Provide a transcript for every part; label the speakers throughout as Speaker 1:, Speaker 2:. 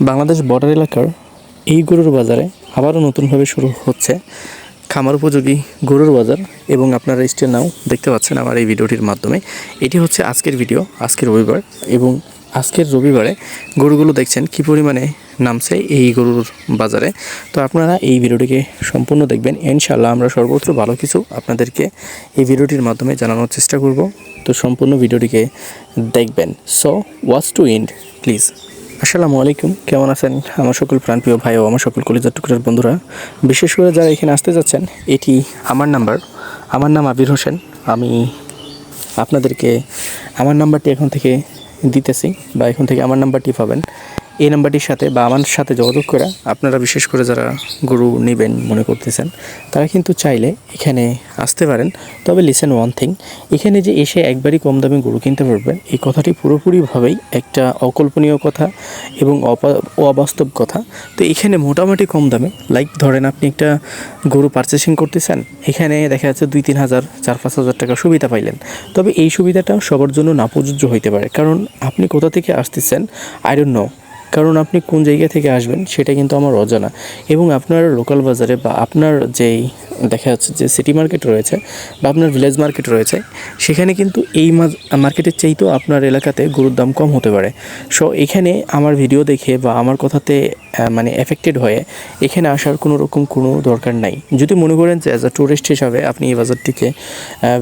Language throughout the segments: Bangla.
Speaker 1: বাংলাদেশ বর্ডার এলাকার এই গরুর বাজারে আবারও নতুনভাবে শুরু হচ্ছে খামার উপযোগী গরুর বাজার এবং আপনারা স্টিল নাও দেখতে পাচ্ছেন আমার এই ভিডিওটির মাধ্যমে। এটি হচ্ছে আজকের ভিডিও, আজকের রবিবার এবং আজকের রবিবারে গরুগুলো দেখছেন কি পরিমাণে নামছে এই গরুর বাজারে। তো আপনারা এই ভিডিওটিকে সম্পূর্ণ দেখবেন। ইনশাল্লাহ আমরা সর্বত্র ভালো কিছু আপনাদেরকে এই ভিডিওটির মাধ্যমে জানানোর চেষ্টা করব। তো সম্পূর্ণ ভিডিওটিকে দেখবেন। So watch to end please আসসালামু আলাইকুম। কেমন আছেন? আমার সকল প্রাণপ্রিয় ভাই ও আমার সকল কলিজার টুকরার বন্ধুরা। বিশেষ করে যারা এখানে আসতে যাচ্ছেন, এটি আমার নাম্বার। আমার নাম আবির হোসেন। আমি আপনাদেরকে আমার নাম্বারটি এখন থেকে দিতেছি বা এখন থেকে আমার নাম্বারটি পাবেন। এই নাম্বারটির সাথে বা আমার সাথে যোগাযোগ করে আপনারা বিশেষ করে যারা গরু নেবেন মনে করতেছেন, তারা কিন্তু চাইলে এখানে আসতে পারেন। তবে লিসেন ওয়ান থিং এখানে যে এসে একবারই কম দামে গরু কিনতে পারবেন, এই কথাটি পুরোপুরিভাবেই একটা অকল্পনীয় কথা এবং অবাস্তব কথা। তো এখানে মোটামুটি কম দামে লাইক ধরেন আপনি একটা গরু পারচেসিং করতেছেন, এখানে দেখা যাচ্ছে দুই, তিন হাজার, চার, পাঁচ হাজার টাকা সুবিধা পাইলেন। তবে এই সুবিধাটা সবার জন্য না প্রযোজ্য হইতে পারে। কারণ আপনি কোথা থেকে আসতেছেন আই নো কারণ আপনি কোন জায়গা থেকে আসবেন সেটা কিন্তু আমার অজানা। এবং আপনার লোকাল বাজারে বা আপনার যেই দেখা যাচ্ছে যে সিটি মার্কেট রয়েছে বা আপনার ভিলেজ মার্কেট রয়েছে, সেখানে কিন্তু এই মার্কেটের চাইতেও আপনার এলাকাতে গরুর দাম কম হতে পারে। সো এখানে আমার ভিডিও দেখে বা আমার কথাতে মানে এফেক্টেড হয়ে এখানে আসার কোনো রকম কোনো দরকার নাই। যদি মনে করেন যে অ্যাজ আ ট্যুরিস্ট হিসাবে আপনি এই বাজারটিকে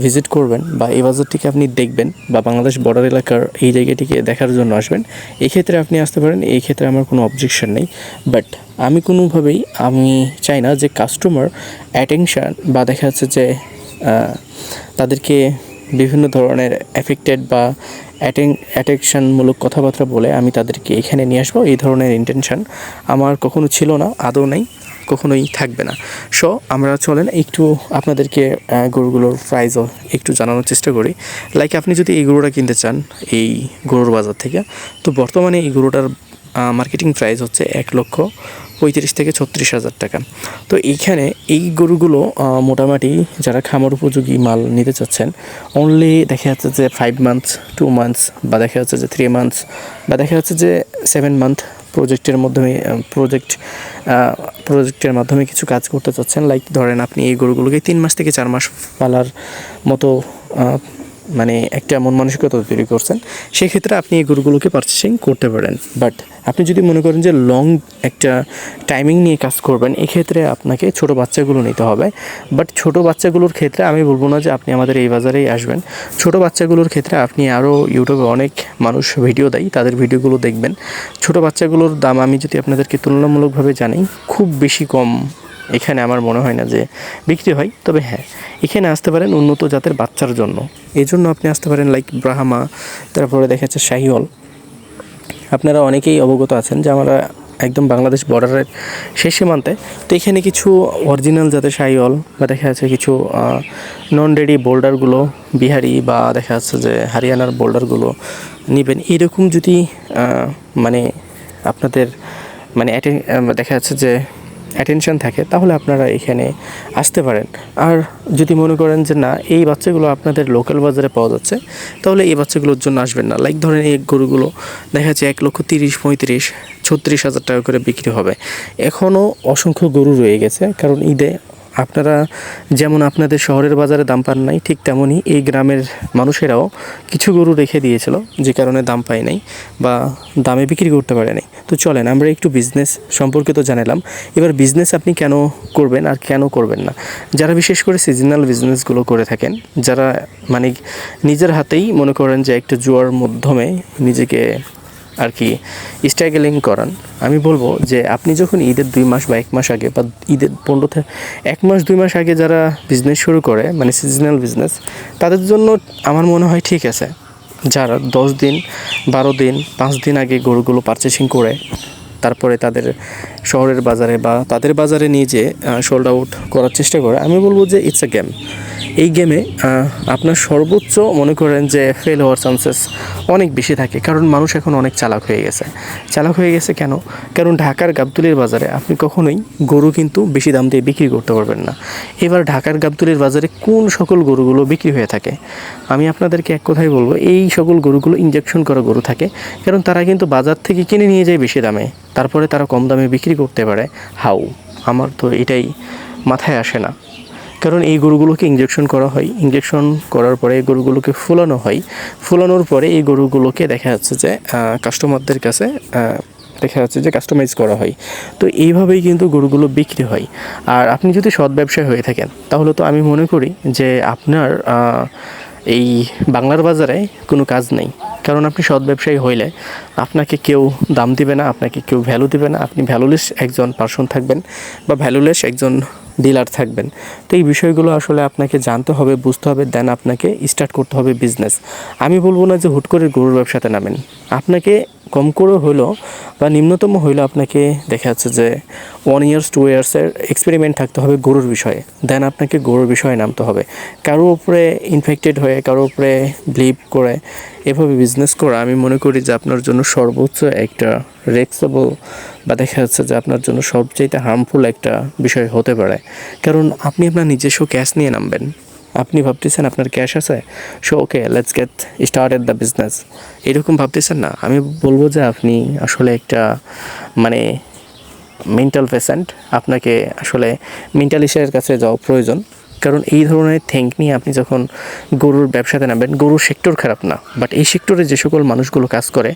Speaker 1: ভিজিট করবেন বা এই বাজারটিকে আপনি দেখবেন বা বাংলাদেশ বর্ডার এলাকার এই জায়গাটিকে দেখার জন্য আসবেন, এক্ষেত্রে আপনি আসতে পারেন এই ক্ষেত্রে আমার কোনো অবজেকশন নেই বাট আমি কোনোভাবেই, আমি চাই না যে কাস্টমার অ্যাটেনশান বা দেখা যাচ্ছে যে তাদেরকে বিভিন্ন ধরনের এফেক্টেড বা অ্যাটেন অ্যাটেকশনমূলক কথাবার্তা বলে আমি তাদেরকে এখানে নিয়ে আসব, এই ধরনের ইন্টেনশন আমার কখনো ছিল না, আদৌ নেই, কখনোই থাকবে না। সো আমরা চলেন একটু আপনাদেরকে গরুগুলোর প্রাইসও একটু জানানোর চেষ্টা করি। লাইক আপনি যদি এই গরুটা কিনতে চান, এই গরুর বাজার থেকে, তো বর্তমানে এই গরুটার মার্কেটিং প্রাইস হচ্ছে এক লক্ষ পঁয়ত্রিশ থেকে ছত্রিশ হাজার টাকা। তো এইখানে এই গরুগুলো মোটামুটি যারা খামার উপযোগী মাল নিতে চাচ্ছেন অনলি দেখা যাচ্ছে যে ফাইভ মান্থস টু মান্থস বা দেখা যাচ্ছে যে থ্রি মান্থস বা দেখা যাচ্ছে যে সেভেন মান্থ প্রজেক্টের মাধ্যমে প্রজেক্ট প্রজেক্টের মাধ্যমে কিছু কাজ করতে চাচ্ছেন। লাইক ধরেন আপনি এই গরুগুলোকে তিন মাস থেকে চার মাস পালার মতো মানে একটা মন মানসিকতা তৈরি করছেন, সেক্ষেত্রে আপনি এই গরুগুলোকে পারচেসিং করতে পারেন। বাট আপনি যদি মনে করেন যে লং একটা টাইমিং নিয়ে কাজ করবেন, এক্ষেত্রে আপনাকে ছোট বাচ্চাগুলো নিতে হবে। বাট ছোট বাচ্চাগুলোর ক্ষেত্রে আমি বলব না যে আপনি আমাদের এই বাজারেই আসবেন। ছোট বাচ্চাগুলোর ক্ষেত্রে আপনি আরও ইউটিউবে অনেক মানুষ ভিডিও দেয়, তাদের ভিডিওগুলো দেখবেন। ছোট বাচ্চাগুলোর দাম আমি যদি আপনাদেরকে তুলনামূলকভাবে জানি খুব বেশি কম এখানে আমার মনে হয় না যে বিক্রি হয়, তবে হ্যাঁ এখানে আসতে পারেন উন্নত জাতের বাচ্চার জন্য। এই জন্য আপনি আসতে পারেন লাইক ব্রাহ্মা, তারপরে দেখা যাচ্ছে শাহিওল। আপনারা অনেকেই অবগত আছেন যে আমরা একদম বাংলাদেশ বর্ডারের শেষ সীমান্তে। তো এখানে কিছু অরিজিনাল জাতের শাহিওল বা দেখা যাচ্ছে কিছু নন রেডি বোল্ডারগুলো বিহারি বা দেখা যাচ্ছে যে হরিয়ানার বোল্ডারগুলো নেবেন। এরকম যদি মানে আপনাদের মানে দেখা যাচ্ছে যে অ্যাটেনশন থাকে, তাহলে আপনারা এখানে আসতে পারেন। আর যদি মনে করেন যে না, এই বাচ্চাগুলো আপনাদের লোকাল বাজারে পাওয়া যাচ্ছে, তাহলে এই বাচ্চাগুলোর জন্য আসবেন না। লাইক ধরেন এই গরুগুলো, দেখা যাচ্ছে এক লক্ষ তিরিশ, পঁয়ত্রিশ, ছত্রিশ হাজার টাকা করে বিক্রি হবে। এখনও অসংখ্য গরু রয়ে গেছে, কারণ ঈদে আপনারা যেমন আপনাদের শহরের বাজারে দাম পান নাই, ঠিক তেমনই এই গ্রামের মানুষেরাও কিছু গরু রেখে দিয়েছিল, যে কারণে দাম পায় নাই বা দামে বিক্রি করতে পারে নাই। তো চলেন, আমরা একটু বিজনেস সম্পর্কে তো জানালাম। এবার বিজনেস আপনি কেন করবেন আর কেন করবেন না? যারা বিশেষ করে সিজনাল বিজনেসগুলো করে থাকেন, যারা মানে নিজের হাতেই মনে করেন যে একটা জুয়ার মাধ্যমে নিজেকে আর কি স্ট্রাগলিং করান। আমি বলব যে আপনি যখন ঈদের দুই মাস বা এক মাস আগে বা ঈদের পনেরো থেকে এক মাস, দুই মাস আগে যারা বিজনেস শুরু করে মানে সিজনাল বিজনেস তাদের জন্য আমার মনে হয় ঠিক আছে। যারা দশ দিন, বারো দিন, পাঁচ দিন আগে গরুগুলো পারচেসিং করে, তারপরে তাদের শহরের বাজারে বা তাদের বাজারে নিয়ে যে সোল্ড আউট করার চেষ্টা করে। আমি বলব যে ইটস এ গেম এই গেমে আপনার সর্বোচ্চ মনে করেন যে ফেল হওয়ার চান্সেস অনেক বেশি থাকে, কারণ মানুষ এখন অনেক চালাক হয়ে গেছে। চালাক হয়ে গেছে কেন? কারণ ঢাকার গাবতুলির বাজারে আপনি কখনোই গরু কিন্তু বেশি দাম দিয়ে বিক্রি করতে পারবেন না। এবার ঢাকার গাবতুলির বাজারে কোন সকল গরুগুলো বিক্রি হয়ে থাকে? আমি আপনাদেরকে এক কথাই বলব, এই সকল গরুগুলো ইঞ্জেকশন করা গরু থাকে, কারণ তারা কিন্তু বাজার থেকে কিনে নিয়ে যায় বেশি দামে। তারপরে তারা কম দামে বিক্রি করতে পারে? হাউ? আমার তো এটাই মাথায় আসে না। কারণ এই গরুগুলোকে ইঞ্জেকশন করা হয়। ইঞ্জেকশন করার পরে এই গরুগুলোকে ফুলানো হয়। ফুলানোর পরে এই গরুগুলোকে দেখা যাচ্ছে যে কাস্টমারদের কাছে দেখা যাচ্ছে যে কাস্টমাইজ করা হয়। তো এইভাবেই কিন্তু গরুগুলো বিক্রি হয়। আর আপনি যদি সৎ ব্যবসায় হয়ে থাকেন, তাহলে তো আমি মনে করি যে আপনার এই বাংলার বাজারে কোনো কাজ নেই। কারণ আপনি সৎ ব্যবসায়ী হইলে আপনাকে কেউ দাম দিবে না, আপনাকে কেউ ভ্যালু দিবে না। আপনি ভ্যালুলেস একজন পার্সন থাকবেন বা ভ্যালুলেস একজন ডিলার থাকবেন। তো এই বিষয়গুলো আসলে আপনাকে জানতে হবে, বুঝতে হবে দেন আপনাকে স্টার্ট করতে হবে বিজনেস আমি বলব না যে হুট করে গরুর ব্যবসাতে নামেন। আপনাকে কম করে হইল বা নিম্নতম হইল আপনাকে দেখা যাচ্ছে যে ওয়ান ইয়ার্স টু ইয়ার্সের এক্সপেরিমেন্ট থাকতে হবে গরুর বিষয়ে। দেন আপনাকে গরুর বিষয়ে নামতে হবে। কারোর উপরে ইনফেক্টেড হয়ে কারোর উপরে ব্লিভ করে, এভাবে বিজনেস করা আমি মনে করি যে আপনার জন্য সর্বোচ্চ একটা রেক্সেবল বা দেখা যাচ্ছে যে আপনার জন্য সবচাইতে হার্মফুল একটা বিষয় হতে পারে। কারণ আপনি আপনার নিজস্ব ক্যাশ নিয়ে নামবেন। আপনি ভাবতেছেন আপনার ক্যাশ আছে? So okay let's get started the business এরকম ভাবতেছেন না? আমি বলব যে আপনি আসলে একটা মানে মেন্টাল পেশেন্ট আপনাকে আসলে মেন্টালিস্টের কাছে যাওয়া প্রয়োজন। কারণ এই ধরনের থিঙ্ক নিয়ে আপনি যখন গরুর ব্যবসাতে নামবেন, গরুর সেক্টর খারাপ না। বাট এই সেক্টরে যে সকল মানুষগুলো কাজ করে,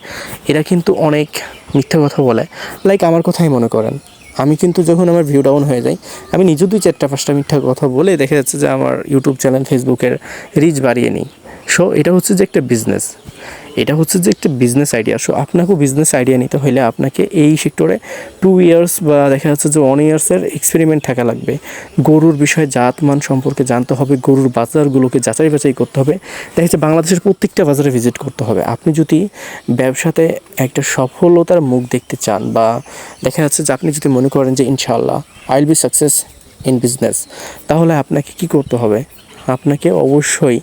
Speaker 1: এরা কিন্তু অনেক মিথ্যা কথা বলে। লাইক আমার কথাই মনে করেন। আমি কিন্তু যখন আমার ভিউ ডাউন হয়ে যায় আমি নিজে দুই চারটা পাঁচটা মিথ্যা কথা বলে দেখা যাচ্ছে যে আমার ইউটিউব চ্যানেল ফেসবুকের রিচ বাড়িয়ে নিই। সো এটা হচ্ছে যে একটা বিজনেস এটা হচ্ছে যে একটা বিজনেস আইডিয়া সো আপনাকেও বিজনেস আইডিয়া নিতে হলে আপনাকে এই সেক্টরে টু ইয়ার্স বা দেখা যাচ্ছে যে ওয়ান ইয়ার্সের এক্সপেরিমেন্ট থাকা লাগবে। গরুর বিষয়ে জাত মান সম্পর্কে জানতে হবে, গরুর বাজারগুলোকে যাচাই বাছাই করতে হবে। দেখা যাচ্ছে বাংলাদেশের প্রত্যেকটা বাজারে ভিজিট করতে হবে। আপনি যদি ব্যবসাতে একটা সফলতার মুখ দেখতে চান বা দেখা যাচ্ছে যে আপনি যদি মনে করেন যে ইনশাল্লাহ I will be success in business তাহলে আপনাকে কি করতে হবে? আপনাকে অবশ্যই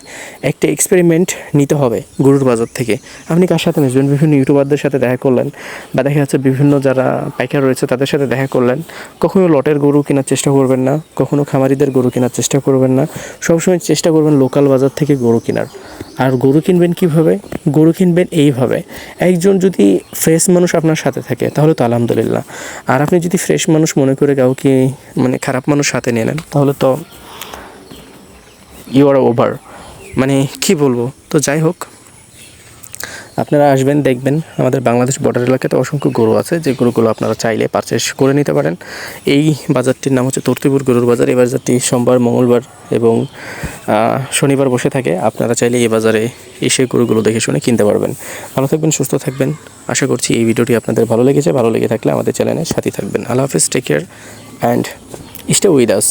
Speaker 1: একটা এক্সপেরিমেন্ট নিতে হবে গরুর বাজার থেকে। আপনি কার সাথে মিশবেন? বিভিন্ন ইউটিউবারদের সাথে দেখা করলেন বা দেখা যাচ্ছে বিভিন্ন যারা পাইকার রয়েছে তাদের সাথে দেখা করলেন। কখনো লটের গরু কেনার চেষ্টা করবেন না, কখনো খামারিদের গরু কেনার চেষ্টা করবেন না। সবসময় চেষ্টা করবেন লোকাল বাজার থেকে গরু কেনার। আর গরু কিনবেন কীভাবে? গরু কিনবেন এইভাবে। একজন যদি ফ্রেশ মানুষ আপনার সাথে থাকে, তাহলে তো আলহামদুলিল্লাহ। আর আপনি যদি ফ্রেশ মানুষ মনে করে কাউকে মানে খারাপ মানুষ সাথে নিয়ে নেন, তাহলে তো ইউ আর ওভার মানে কি বলব? তো যাই হোক, আপনারা আসবেন, দেখবেন আমাদের বাংলাদেশ বর্ডার এলাকাতে অসংখ্য গরু আছে। যে গরুগুলো আপনারা চাইলে পারচেস করে নিতে পারেন। এই বাজারটির নাম হচ্ছে তর্তিপুর গরুর বাজার। এই বাজারটি সোমবার, মঙ্গলবার এবং শনিবার বসে থাকে। আপনারা চাইলে এই বাজারে এসে গরুগুলো দেখে শুনে কিনতে পারবেন। ভালো থাকবেন, সুস্থ থাকবেন। আশা করছি এই ভিডিওটি আপনাদের ভালো লেগেছে। ভালো লেগে থাকলে আমাদের চ্যানেলের সাথে থাকবেন। আল্লাহ হাফিজ take care and stay with us